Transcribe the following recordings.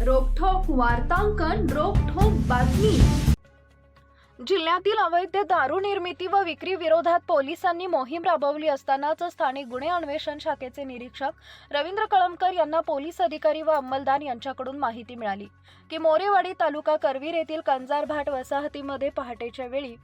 वार्तांकन रोखोक बातमी. जिल्ह्यातील अवैध दारू निर्मिती व विक्री विरोधात पोलिसांनी मोहीम राबवली असतानाच स्थानिक गुन्हे अन्वेषण शाखेचे निरीक्षक रवींद्र कळमकर यांना पोलीस अधिकारी व अंमलदार यांच्याकडून माहिती मिळाली की मोरेवाडी तालुका करवीर येथील कंजारभाट वसाहतीमध्ये पहाटेच्या वेळी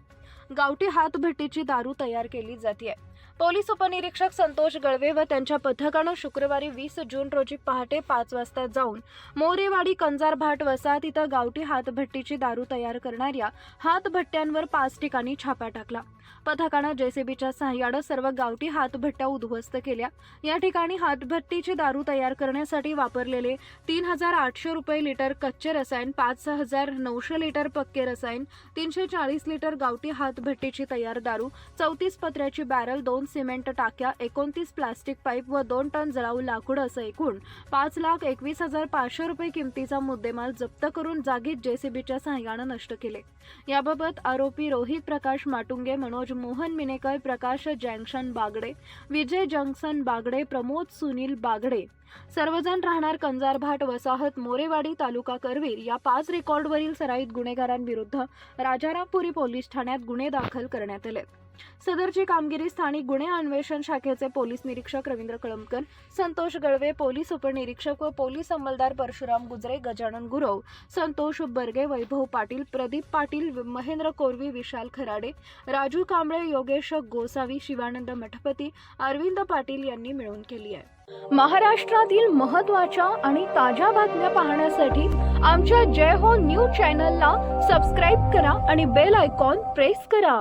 गावठी हातभट्टीची दारू तयार केली जाते. पोलीस उपनिरीक्षक संतोष गळवे व त्यांच्या पथकानं शुक्रवारी वीस जून रोजी पहाटे पाच वाजता जाऊन मोरेवाडी कंजारभाट वसाहत इथं गावठी हातभट्टीची दारू तयार करणाऱ्या हातभट्ट्यांवर पाच ठिकाणी छापा टाकला. पथकानं जेसीबीच्या सहाय्यानं सर्व गावठी हातभट्ट्या उद्ध्वस्त केल्या. या ठिकाणी हातभट्टीची दारू तयार करण्यासाठी वापरलेले तीन हजार आठशे रुपये लिटर कच्चे रसायन पाच हजार नऊशे लिटर पक्के रसायन तीनशे चाळीस लिटर गावठी हातभट्टीची तयार दारू चौतीस पत्र्याची बॅरल दोन सिमेंट टाक्या एकोणतीस प्लास्टिक पाईप व दोन टन जळाऊ लाकूड असं एकूण पाच लाख एकवीस हजार पाचशे रुपये किमतीचा मुद्देमाल जप्त करून जागीच जेसीबीच्या सहाय्यानं नष्ट केले. याबाबत आरोपी रोहित प्रकाश माटुंगे मनोज मोहन मिनेकर प्रकाश जँक्शन बागडे विजय जंक्शन बागडे प्रमोद सुनील बागडे. सर्वजण राहणार कंजारभाट वसाहत मोरेवाडी तालुका करवीर. या पाच रेकॉर्डवरील सराईत गुन्हेगारांविरुद्ध राजारामपुरी पोलीस ठाण्यात गुन्हे दाखल करण्यात आले. सदरची कामगिरी स्थानिक गुन्हे अन्वेषण शाखेचे पोलीस निरीक्षक रवींद्र कळमकर संतोष गळवे पोलीस उपनिरीक्षक व पोलीस अंमलदार परशुराम गुजरे गजानन गुरव संतोष बर्गे वैभव पाटील प्रदीप पाटील महेंद्र कोरवी विशाल खराडे राजू कांबळे योगेश गोसावी शिवानंद मठपती अरविंद पाटील यांनी मिळून केली आहे. महाराष्ट्रातील महत्त्वाच्या आणि ताज्या बातम्या पाहण्यासाठी आमच्या जय हो न्यूज चॅनलला सबस्क्राईब करा आणि बेल आयकॉन प्रेस करा.